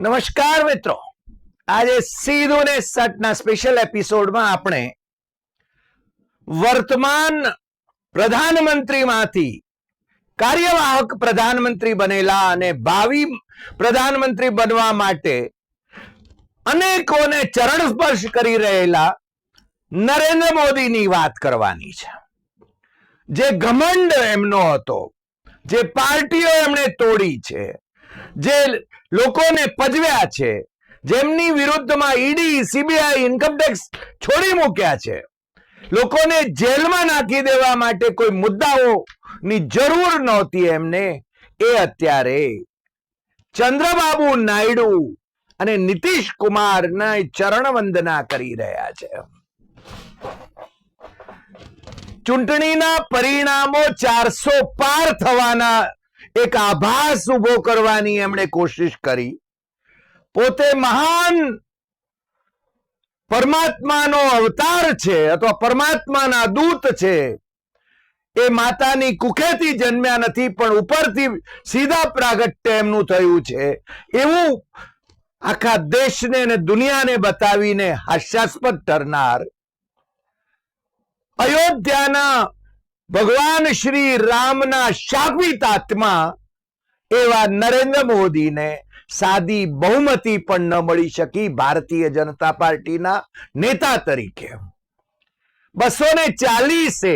નમસ્કાર મિત્રો. આજે સીધું ને સટના સ્પેશિયલ એપિસોડમાં આપણે વર્તમાન પ્રધાનમંત્રીમાંથી કાર્યવાહક પ્રધાનમંત્રી બનેલા અને ભાવિ પ્રધાનમંત્રી બનવા માટે અનેકોને ચરણ સ્પર્શ કરી રહેલા નરેન્દ્ર મોદીની વાત કરવાની છે. જે ઘમંડ એમનો હતો, જે પાર્ટીઓ એમણે તોડી છે, જે લોકોને પજવ્યા છે. જેમની વિરુદ્ધમાં ઈડી, સીબીઆઈ ઇન્કમટેક્સ છોડી મૂક્યા છે. લોકોને જેલમાં નાખી દેવા માટે કોઈ મુદ્દાઓની જરૂર નહોતી એમને. એ અત્યારે ચંદ્રબાબુ નાયડુ અને નીતિશ કુમારના ચરણ વંદના કરી રહ્યા છે. ચૂંટણીના પરિણામો ચારસો પાર થવાના એક આભાસ ઊભો કરવાની એમણે કોશિશ કરી. પોતે મહાન પરમાત્માનો અવતાર છે અથવા પરમાત્માના દૂત છે. એ માતાની કુખેથી જન્મ્યા નથી, પણ ઉપરથી સીધા પ્રાગટ્ય એમનું થયું છે. એવું આખા દેશને અને દુનિયાને બતાવીને હાસ્યાસ્પદ ઠરનાર અયોધ્યાના ભગવાન શ્રી રામના શાપિત આત્મા એવા નરેન્દ્ર મોદીને સાદી બહુમતી પણ ન મળી શકી ભારતીય જનતા પાર્ટીના નેતા તરીકે. બસો ને ચાલીસે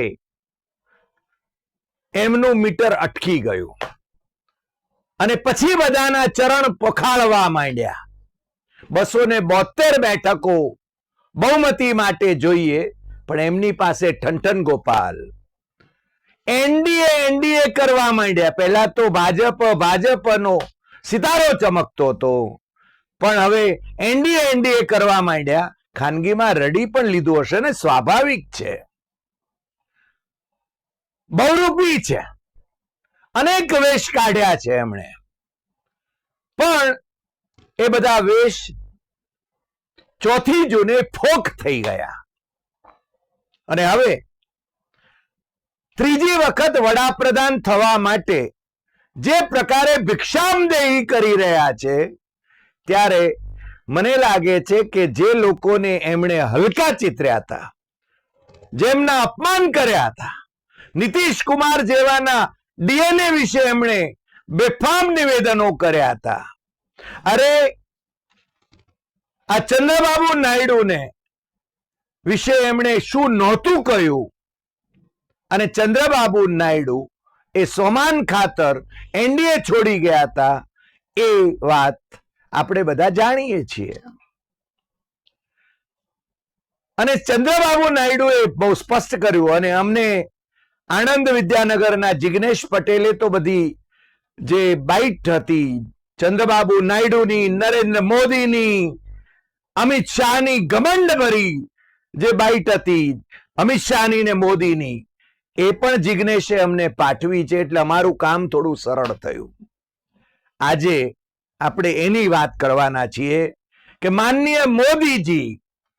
એમનું મીટર અટકી ગયું. અને પછી બધાના ચરણ પખાળવા માંડ્યા. બસો ને બોતેર બેઠકો બહુમતી માટે જોઈએ, પણ એમની પાસે ઠંઠન ગોપાલ એનડીએ એનડીએ કરવા માંડ્યા. પહેલા તો ભાજપ, ભાજપનો સિતારો ચમકતો હતો. પણ હવે એનડીએ એનડીએ કરવા માંડ્યા. ખાનગીમાં રડી પણ લીધું હશે ને? સ્વાભાવિક છે. બહુરૂપી છે. અનેક વેશ કાઢ્યા છે એમણે. પણ એ બધા વેશ ચોથી જૂને ફોક થઈ ગયા. અને હવે ત્રીજી વખત વડાપ્રધાન થવા માટે જે પ્રકારે ભિક્ષામદેહી કરી રહ્યા છે, ત્યારે મને લાગે છે કે જે લોકોને એમણે હલકા ચિતર્યા હતા, જેમના અપમાન કર્યા હતા, નીતિશ કુમાર જેવાના ડીએનએ વિશે એમણે બેફામ નિવેદનો કર્યા હતા. અરે, આ ચંદ્રબાબુ નાયડુને વિશે એમણે શું નહોતું કહ્યું? અને ચંદ્રબાબુ નાયડુ એ સોમાન ખાતર એનડીએ છોડી ગયા હતા. એ વાત આપણે બધા જાણીએ છીએ. અને ચંદ્રબાબુ નાયડુએ બહુ સ્પષ્ટ કર્યું અને અમને આણંદ વિદ્યાનગરના જિગ્નેશ પટેલે તો બધી જે બાઇટ હતી, ચંદ્રબાબુ નાયડુની, નરેન્દ્ર મોદીની, અમિત શાહની ગમંડ ભરી જે બાઇટ હતી, અમિત શાહની ને મોદીની એ પણ જિજ્ઞેશે અમને પાઠવી છે એટલે અમારું કામ થોડું સરળ થયું. આજે આપણે એની વાત કરવાના છીએ કે માનનીય મોદીજી,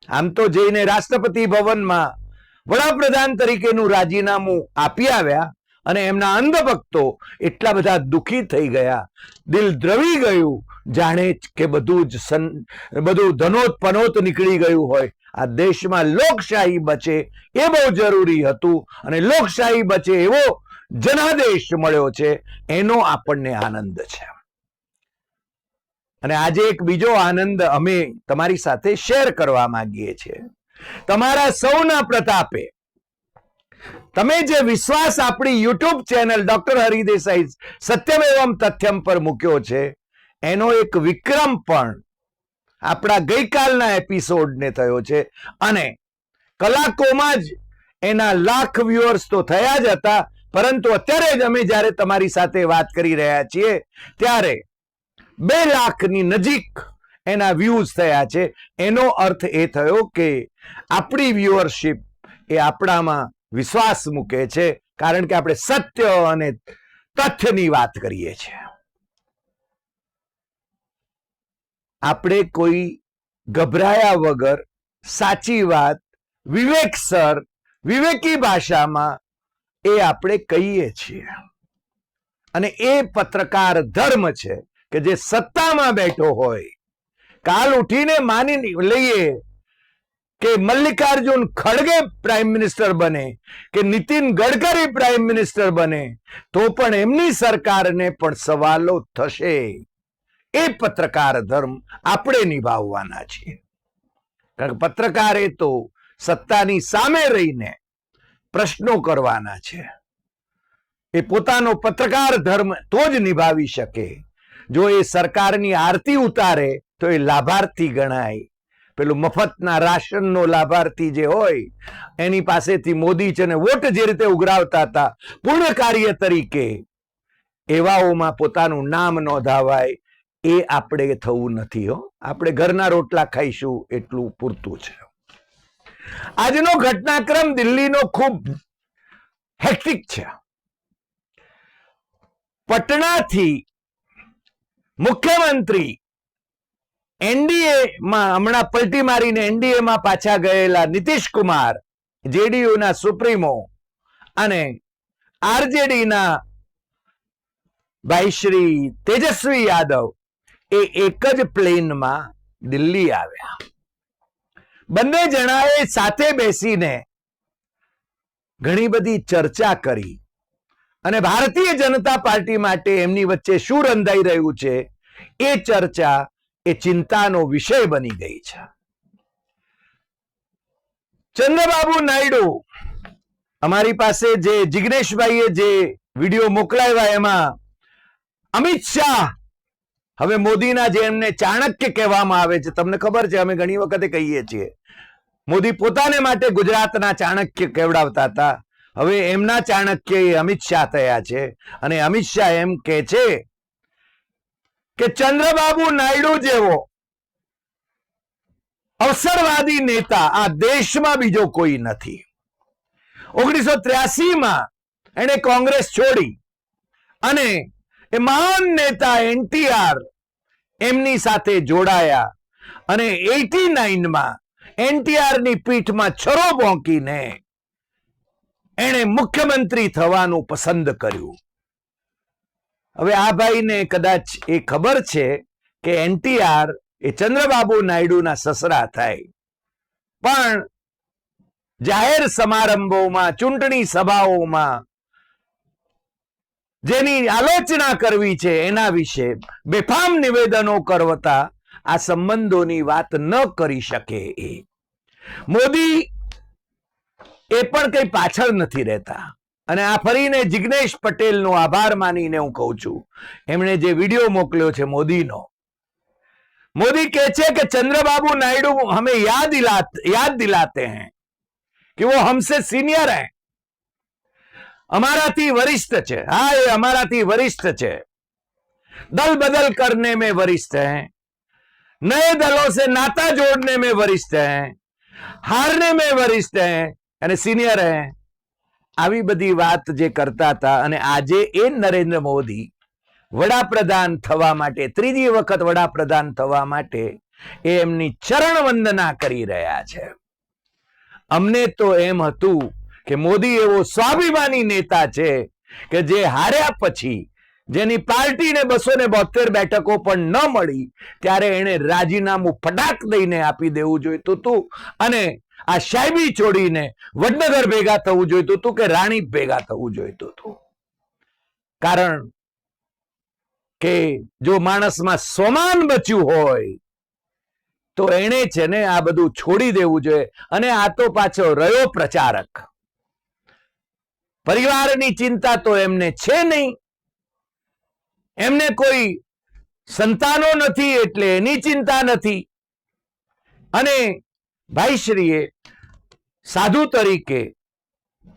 આમ તો જઈને રાષ્ટ્રપતિ ભવનમાં વડાપ્રધાન તરીકેનું રાજીનામું આપી આવ્યા અને એમના અંધભક્તો એટલા બધા દુઃખી થઈ ગયા. દિલ દ્રવી ગયું, જાણે કે બધું જ સન, બધું ધનોત પનોત નીકળી ગયું હોય. આ દેશમાં લોકશાહી બચે એ બહુ જરૂરી હતું અને લોકશાહી બચે એવો જનાદેશ મળ્યો છે, એનો આપણને આનંદ છે. અને આજે એક બીજો આનંદ અમે તમારી સાથે શેર કરવા માંગીએ છીએ. તમારા સૌના પ્રતાપે. તમે જે વિશ્વાસ આપણી YouTube channel doctor Hari Desai Satyam Evam Tathyam પર મૂક્યો છે, એનો એક વિક્રમ પણ આપણા ગઈકાલના એપિસોડને થયો છે. અને કલાકોમાં જ એના લાખ વ્યુઅર્સ તો થયા જ હતા, પરંતુ અત્યારે જ અમે જ્યારે તમારી સાથે વાત કરી રહ્યા છીએ, ત્યારે બે લાખની નજીક એના વ્યૂઝ થયા છે. એનો અર્થ એ થયો કે આપણી વ્યુઅરશિપ એ આપણામાં વિશ્વાસ મૂકે છે, કારણ કે આપણે સત્ય અને તથ્યની વાત કરીએ છીએ. આપણે કોઈ ગભરાયા વગર સાચી વાત વિવેકસર વિવેકી ભાષામાં એ આપણે કહીએ છીએ. અને એ પત્રકાર ધર્મ છે કે જે સત્તામાં બેઠો હોય, કાલ ઉઠીને માની લઈએ કે મલ્લિકાર્જુન ખડગે પ્રાઇમ મિનિસ્ટર બને, કે નીતિન ગડકરી પ્રાઇમ મિનિસ્ટર બને, તો પણ એમની સરકારને પણ સવાલો થશે. એ પત્રકાર ધર્મ આપણે નિભાવવાના છીએ. કારણ કે પત્રકારે તો સત્તાની સામે રહીને પ્રશ્નો કરવાના છે. એ પોતાનો પત્રકાર ધર્મ તો જ નિભાવી શકે. જો એ સરકારની આરતી ઉતારે, તો એ લાભાર્થી ગણાય. પેલું મફતના રાશનનો લાભાર્થી જે હોય, એની પાસેથી મોદી છે ને વોટ જે રીતે ઉઘરાવતા હતા, પૂર્ણ કાર્ય તરીકે, એવાઓમાં પોતાનું નામ નોંધાવાય એ આપણે થવું નથી, હો. આપણે ઘરના રોટલા ખાઈશું એટલું પૂરતું છે. આજનો ઘટનાક્રમ દિલ્હીનો ખૂબ હેક્ટિક છે. પટનાથી મુખ્યમંત્રી એનડીએ માં હમણાં પલટી મારીને એનડીએ માં પાછા ગયેલા નીતિશ કુમાર જેડીયુના સુપ્રીમો અને આરજેડીના ભાઈ શ્રી તેજસ્વી યાદવ એ એક જ પ્લેનમાં દિલ્હી આવ્યા. બંને જણાએ સાથે બેસીને ઘણી બધી ચર્ચા કરી અને ભારતીય જનતા પાર્ટી માટે એમની વચ્ચે શું રંધાઈ રહ્યું છે એ ચર્ચા, એ ચિંતાનો વિષય બની ગઈ છે. ચંદ્રબાબુ નાયડુ અમારી પાસે જે જિગ્નેશભાઈએ જે વીડિયો મોકલાવ્યા એમાં અમિત શાહ હવે મોદીના જે એમને ચાણક્ય કહેવામાં આવે છે, તમને ખબર છે, અમે ઘણી વખતે કહીએ છીએ. મોદી પોતાને માટે ગુજરાતના ચાણક્ય કેવડાવતા હતા. હવે એમના ચાણક્ય અમિત શાહ થયા છે અને અમિત શાહ એમ કે છે કે ચંદ્રબાબુ નાયડુ જેવો અવસરવાદી નેતા આ દેશમાં બીજો કોઈ નથી. ઓગણીસો ત્ર્યાસીમાં એને કોંગ્રેસ છોડી અને એ મહાન નેતા એનટીઆર એમની સાથે જોડાયા અને એટી નાઇનમાં એનટીઆરની પીઠમાં છરો બોંકીને એણે મુખ્યમંત્રી થવાનું પસંદ કર્યું. હવે આ ભાઈને કદાચ એ ખબર છે કે એનટીઆર એ ચંદ્રબાબુ નાયડુના સસરા થાય. પણ જાહેર સમારંભોમાં, ચૂંટણી સભાઓમાં જેની આલોચના કરવી છે એના વિશે બેફામ નિવેદનો કરવતા આ સંબંધોની વાત ન કરી શકે એ. મોદી એ પણ કઈ પાછળ નથી રહેતા. અને આ ફરીને જિગ્નેશ પટેલનો આભાર માનીને હું કહું છું. એમણે જે વીડિયો મોકલ્યો છે મોદીનો. મોદી કહે છે કે ચંદ્રબાબુ નાયડુ હમે યાદ યાદ દિલાતે હૈ કે વો હમસે સિનિયર હૈ. અમારાથી વરિષ્ઠ છે. હા, એ અમારાથી વરિષ્ઠ છે. દલ બદલ કરને મેં વરિષ્ઠ હૈ. નએ દલો સે નાતા જોડને મેં વરિષ્ઠ હૈ. હારને મેં વરિષ્ઠ હૈ. અને સિનિયર હૈ. આવી બધી વાત જે કરતા હતા અને આજે એ નરેન્દ્ર મોદી વડાપ્રધાન થવા માટે, ત્રીજી વખત વડાપ્રધાન થવા માટે એ એમની ચરણ વંદના કરી રહ્યા છે. અમને તો એમ હતું કે મોદી એવો સ્વાભિમાની નેતા છે કે જે હાર્યા પછી જેની પાર્ટીને બસો ને બોતેર બેઠકો પણ ન મળી, ત્યારે એને રાજીનામું ફટાક દઈને આપી દેવું જોઈતું હતું અને આ સાહેબી છોડીને વડનગર ભેગા થવું જોઈતું હતું કે રાણી ભેગા થવું જોઈતું હતું કારણ કે જો માણસમાં સ્વમાન બચ્યું હોય, તો એને છે ને આ બધું છોડી દેવું જોઈએ. અને આ તો પાછો રહ્યો પ્રચારક. પરિવારની ચિંતા તો એમને છે નહીં. એમને કોઈ સંતાનો નથી એટલે એની ચિંતા નથી. અને ભાઈશ્રીએ સાધુ તરીકે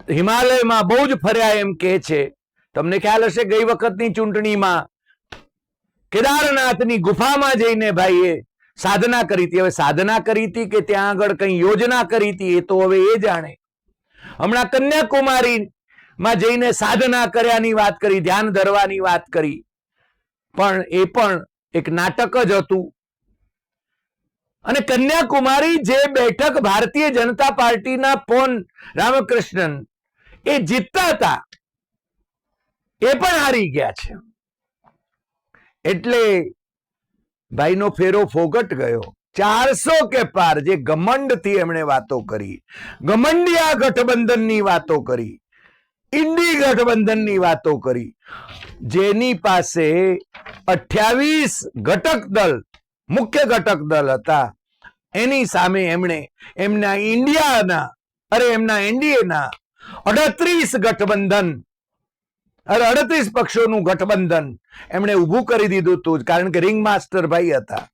હિમાલયમાં બહુ જ ફર્યા એમ કે છે. તમને ખ્યાલ હશે ગઈ વખતની ચૂંટણીમાં કેદારનાથની ગુફામાં જઈને ભાઈએ સાધના કરી હતી. હવે સાધના કરી હતી કે ત્યાં આગળ કઈ યોજના કરી હતી એ તો હવે એ જાણે. હમણાં કન્યાકુમારી માં જઈને સાધના કર્યાની વાત કરી, ધ્યાન ધરવાની વાત કરી. પણ એ પણ એક નાટક જ હતું. અને કન્યાકુમારી જે બેઠક ભારતીય જનતા પાર્ટીના પોન રામકૃષ્ણન એ જીતતા હતા, એ પણ હારી ગયા છે. એટલે ભાઈનો ફેરો ફોગટ ગયો. ચારસો કે પાર જે ઘમંડથી એમણે વાતો કરી. ઘમંડિયા ગઠબંધનની વાતો કરી. ઇન્ડી ગઠબંધનની વાતો કરી. જેની પાસે અઠ્યાવીસ ઘટક દળ, મુખ્ય ઘટક દળ હતા. એની સામે એમણે એમના ઇન્ડિયાના અરે એમના એનડીએના અડત્રીસ ગઠબંધન, અરે અડત્રીસ પક્ષોનું ગઠબંધન એમણે ઊભું કરી દીધું હતું કારણ કે રિંગ માસ્ટર ભાઈ હતા.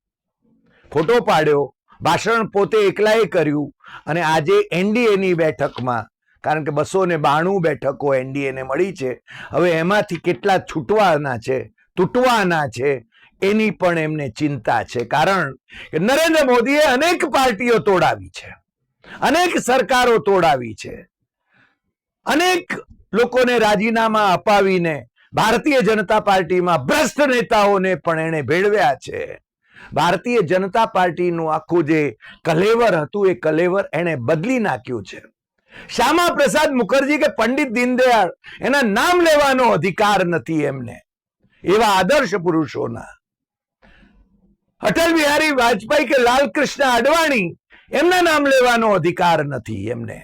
ફોટો પાડ્યો, ભાષણ પોતે એકલાએ કર્યું અને આજે એનડીએની બેઠકમાં કારણ કે બસો ને બાણું બેઠકો એનડીએને મળી છે. હવે એમાંથી કેટલા છૂટવાના છે, તૂટવાના છે, એની પણ એમને ચિંતા છે. કારણ કે નરેન્દ્ર મોદીએ અનેક પાર્ટીઓ તોડાવી છે, અનેક સરકારો તોડાવી છે. અનેક લોકોને રાજીનામા અપાવીને ભારતીય જનતા પાર્ટીમાં ભ્રષ્ટ નેતાઓને પણ એણે ભેળવ્યા છે. ભારતીય જનતા પાર્ટીનું આખું જે કલેવર હતું, એ કલેવર એણે બદલી નાખ્યું છે. શ્યામા પ્રસાદ મુખર્જી કે પંડિત દીનદયાળ, એના નામ લેવાનો અધિકાર નથી એમને. એવા આદર્શ પુરુષોના. અટલ બિહારી વાજપેયી કે લાલકૃષ્ણ અડવાણી એમના નામ લેવાનો અધિકાર નથી એમને.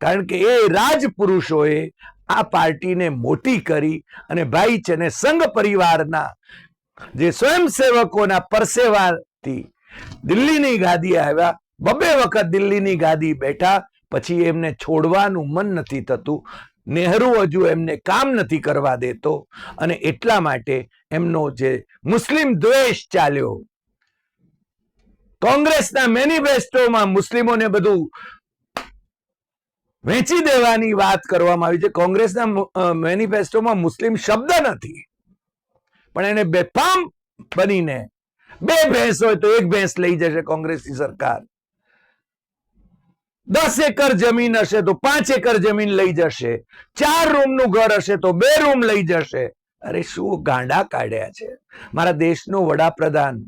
કારણ કે એ રાજપુરુષોએ આ પાર્ટીને મોટી કરી અને ભાઈ છે ને સંઘ પરિવારના જે સ્વયંસેવકોના પરસેવાથી દિલ્હીની ગાદી આવ્યા. બબે વખત દિલ્હીની ગાદી બેઠા પછી એમને છોડવાનું મન નથી થતું. નહેરુ હજુ એમને કામ નથી કરવા દેતો અને એટલા માટે એમનો જે મુસ્લિમ દ્વેષ ચાલ્યો. કોંગ્રેસના મેનિફેસ્ટોમાં મુસ્લિમોને બધું વેચી દેવાની વાત કરવામાં આવી છે. કોંગ્રેસના મેનિફેસ્ટોમાં મુસ્લિમ શબ્દ નથી. પણ એને બેફામ બનીને બે ભેંસ હોય તો એક ભેંસ લઈ જશે કોંગ્રેસની સરકાર. દસ એકર જમીન હશે તો પાંચ એકર જમીન લઈ જશે. ચાર રૂમનું ઘર હશે તો બે રૂમ લઈ જશે. અરે શું ગાંડા કાઢ્યા છે? મારા દેશનો વડાપ્રધાન.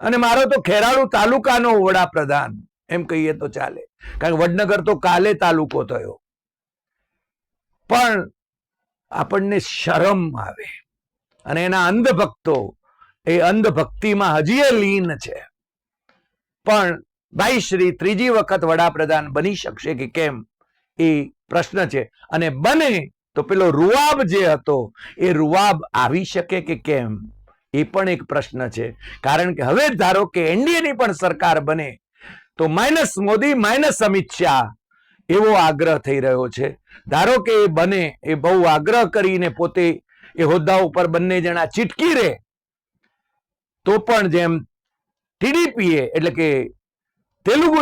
અને મારો તો ખેરાળુ તાલુકાનો વડાપ્રધાન. એમ કહીએ તો ચાલે. કારણ કે વડનગર તો કાલે તાલુકો થયો. પણ આપણને શરમ આવે. અને એના અંધભક્તો, એ અંધભક્તિમાં હજી લીન છે. પણ ભાઈ, શ્રી ત્રીજી વખત વડાપ્રધાન બની શકશે કે કેમ? એ પ્રશ્ન છે. અને બને તો પેલો રૂવાબ જે હતો, એ રૂવાબ આવી શકે કે કેમ? એ પણ એક પ્રશ્ન છે. કારણ કે હવે ધારો કે એનડીએની પણ સરકાર બને, તો માઇનસ મોદી, માઇનસ અમિત શાહ એવો આગ્રહ થઈ રહ્યો છે. ધારો કે એ બને, એ બહુ આગ્રહ કરીને પોતે એ હોદ્દા ઉપર બંને જણા ચીટકી રહે તો પણ જેમ ટીડીપીએ એટલે કે તેલુગુ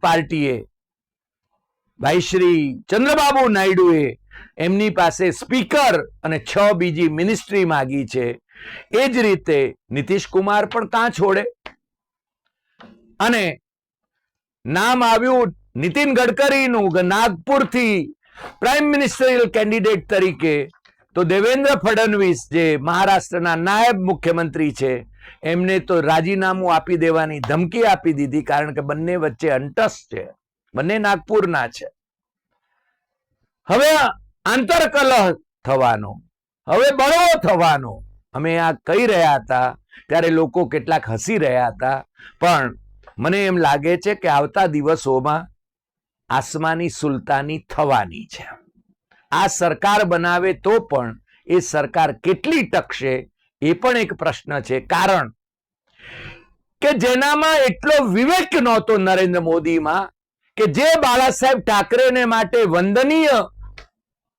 પાર્ટીએ ભાઈ શ્રી ચંદ્રબાબુ નાયડુએ એમની પાસે સ્પીકર અને છ બીજી મિનિસ્ટ્રી માગી છે એ જ રીતે નીતિશ કુમાર પણ કાં છોડે અને નામ આવ્યું નીતિન ગડકરીનું નાગપુરથી પ્રાઇમ મિનિસ્ટરિયલ કેન્ડિડેટ તરીકે તો દેવેન્દ્ર ફડણવીસ જે મહારાષ્ટ્રના નાયબ મુખ્યમંત્રી છે એમને તો રાજીનામું આપી દેવાની ધમકી આપી દીધી, કારણ કે બંને વચ્ચે અંટસ છે. બંને નાગપુરના છે. હવે આંતરકલહ થવાનો. હવે બળવો થવાનો. અમે આ કહી રહ્યા હતા, ત્યારે લોકો કેટલાક હસી રહ્યા હતા, પણ મને એમ લાગે છે કે આવતા દિવસોમાં આસમાની સુલતાની થવાની છે. આ સરકાર બનાવે તો પણ એ સરકાર કેટલી ટકશે એ પણ એક પ્રશ્ન છે. કારણ કે જેનામાં એટલો વિવેક નહોતો નરેન્દ્ર મોદીમાં કે જે બાળા સાહેબ ઠાકરેને માટે વંદનીય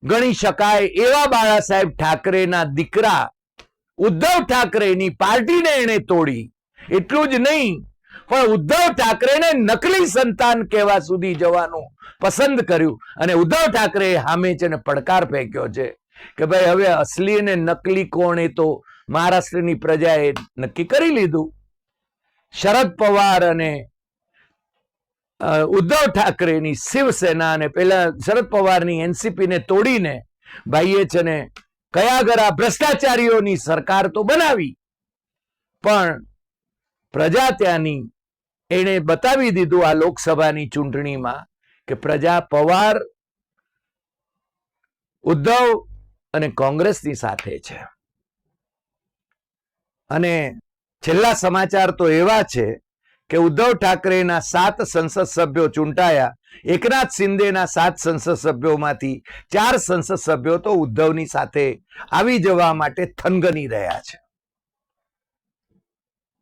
ગણી શકાય એવા બાળા સાહેબ ઠાકરેના દીકરા ઉદ્ધવ ઠાકરેની પાર્ટીને એને તોડી. એટલું જ નહીં, પણ ઉદ્ધવ ઠાકરેને નકલી સંતાન કહેવા સુધી જવાનું પસંદ કર્યું અને ઉદ્ધવ ઠાકરે સામે છે પડકાર ફેંક્યો છે કે ભાઈ હવે અસલી અને નકલી કોણ એ તો મહારાષ્ટ્રની પ્રજાએ નક્કી કરી લીધું. શરદ પવાર અને ઉદ્ધવ ઠાકરેની શિવસેના અને પેલા શરદ પવારની એનસીપીને તોડીને ભાઈએ છે ને કયા ગરા ભ્રષ્ટાચારીઓની સરકાર તો બનાવી. પણ પ્રજા ત્યાંની એણે બતાવી દીધું આ લોકસભાની ચૂંટણીમાં કે પ્રજા પવાર, ઉદ્ધવ અને કોંગ્રેસની સાથે છે. અને છેલ્લા સમાચાર તો એવા છે કે ઉદ્ધવ ઠાકરેના સાત સંસદ સભ્યો ચૂંટાયા. એકનાથ શિંદેના સાત સંસદ સભ્યોમાંથી ચાર સંસદ સભ્યો તો ઉદ્ધવની સાથે આવી જવા માટે થનગની રહ્યા છે.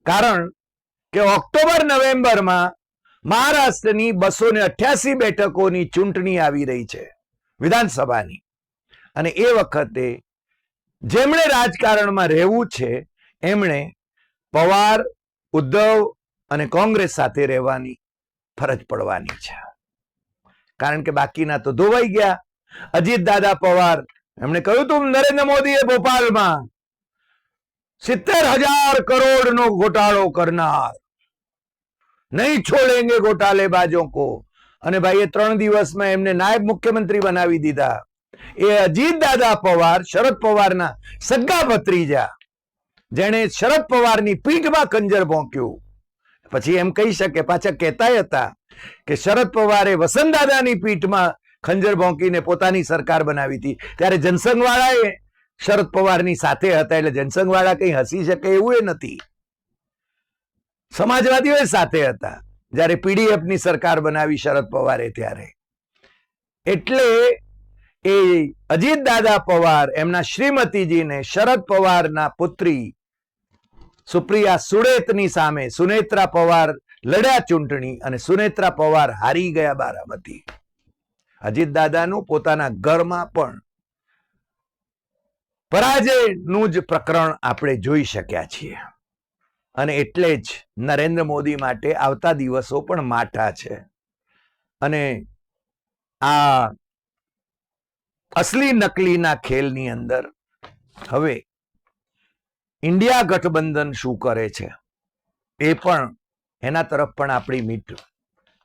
કારણ કે ઓક્ટોબર, નવેમ્બરમાં મહારાષ્ટ્રની બસો ને અઠ્યાસી બેઠકોની ચૂંટણી આવી રહી છે વિધાનસભાની. અને એ વખતે જેમણે રાજકારણમાં રહેવું છે એમણે પવાર, ઉદ્ધવ અને કોંગ્રેસ સાથે રહેવાની ફરજ પડવાની છે. કારણ કે બાકીના તો ધોવાઈ ગયા. અજીત દાદા પવાર, એમણે કહ્યું તું નરેન્દ્ર મોદીએ ભોપાલમાં સિત્તેર હજાર કરોડ નો ગોટાળો કરનાર. નહીં છોડેંગે ઘોટાલેબાજો કો. અને ભાઈ, એ ત્રણ દિવસમાં એમને નાયબ મુખ્યમંત્રી બનાવી દીધા. એ અજીત દાદા પવાર, શરદ પવારના સગા ભત્રીજા. જેણે શરદ પવારની પીઠમાં કંજર ભોંક્યું. પછી એમ કહી શકે, પાછા કહેતા હતા કે શરદ પવારે વસંતદાદાની પીઠમાં ખંજર ભોંકીને પોતાની સરકાર બનાવી હતી. ત્યારે જનસંઘવાળાએ શરદ પવારની સાથે હતા, એટલે જનસંઘવાળા કંઈ હસી શકે એવું એ નથી. સમાજવાદીઓ સાથે હતા, જ્યારે પીડીએફની સરકાર બનાવી શરદ પવારે ત્યારે. એટલે એ અજીત દાદા પવાર, એમના શ્રીમતીજીને શરદ પવારના પુત્રી સુપ્રિયા સુડેતની સામે સુનેત્રા પવાર લડ્યા ચૂંટણી અને સુનેત્રા પવાર હારી ગયા બારામતી. અજીત દાદાનું પોતાના ઘરમાં પણ પરાજયનું જ પ્રકરણ આપણે જોઈ શક્યા છીએ. અને એટલે જ નરેન્દ્ર મોદી માટે આવતા દિવસો પણ માઠા છે. અને આ અસલી નકલીના ખેલની અંદર હવે ઇન્ડિયા ગઠબંધન શું કરે છે? એ પણ એના તરફ પણ આપણી મીટ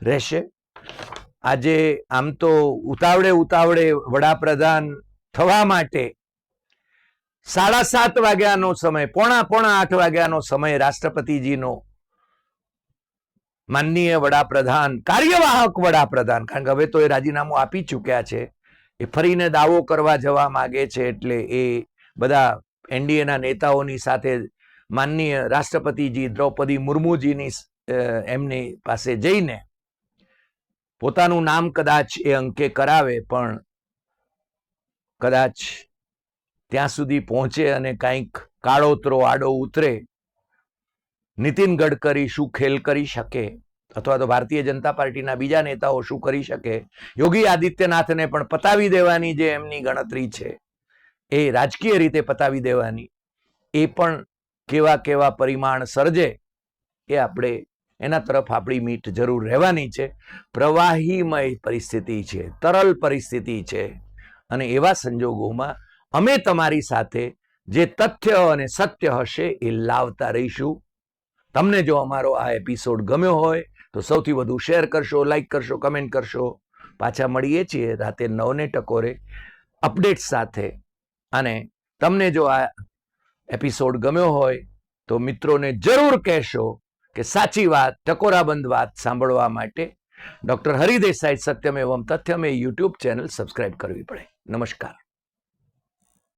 રહેશે. આજે આમ તો ઉતાવળે ઉતાવળે વડાપ્રધાન થવા માટે સાડા સાત વાગ્યાનો સમય, પોણા પોણા આઠ વાગ્યાનો સમય રાષ્ટ્રપતિજીનો માનનીય વડાપ્રધાન, કાર્યવાહક વડાપ્રધાન, કારણ કે હવે તો એ રાજીનામું આપી ચૂક્યા છે. એ ફરીને દાવો કરવા જવા માગે છે એટલે એ બધા એનડીએના નેતાઓની સાથે માનનીય રાષ્ટ્રપતિજી દ્રૌપદી મુર્મુજીની એમની પાસે જઈને પોતાનું નામ કદાચ એ અંકે કરાવે, પણ કદાચ ત્યાં સુધી પહોંચે અને કંઈક કાળોતરો આડો ઉતરે, નીતિન ગડકરી શું ખેલ કરી શકે? અથવા તો ભારતીય જનતા પાર્ટીના બીજા નેતાઓ શું કરી શકે? યોગી આદિત્યનાથને પણ પતાવી દેવાની જે એમની ગણતરી છે. એ રાજકીય રીતે પતાવી દેવાની. એ પણ કેવા કેવા પરિમાણ સર્જે એ આપણે એના તરફ આપણી મીટ જરૂર રહેવાની છે. પ્રવાહીમય પરિસ્થિતિ છે, તરલ પરિસ્થિતિ છે. અને એવા સંજોગોમાં અમે તમારી સાથે જે તથ્ય અને સત્ય હશે એ લાવતા રહીશું. તમને જો અમારો આ એપિસોડ ગમ્યો હોય તો સૌથી વધુ શેર કરશો લાઈક કરશો કમેન્ટ કરશો. પાછા મળીએ છીએ રાતે નવને ટકોરે અપડેટ સાથે. અને તમને જો આ એપિસોડ ગમ્યો હોય, તો મિત્રોને જરૂર કહેશો કે સાચી વાત, ટકોરાબંધ વાત સાંભળવા માટે ડૉક્ટર હરિદેસાઈ સત્યમ એવમ તથ્યમ એ યુટ્યુબ ચેનલ સબસ્ક્રાઇબ કરવી પડે. નમસ્કાર.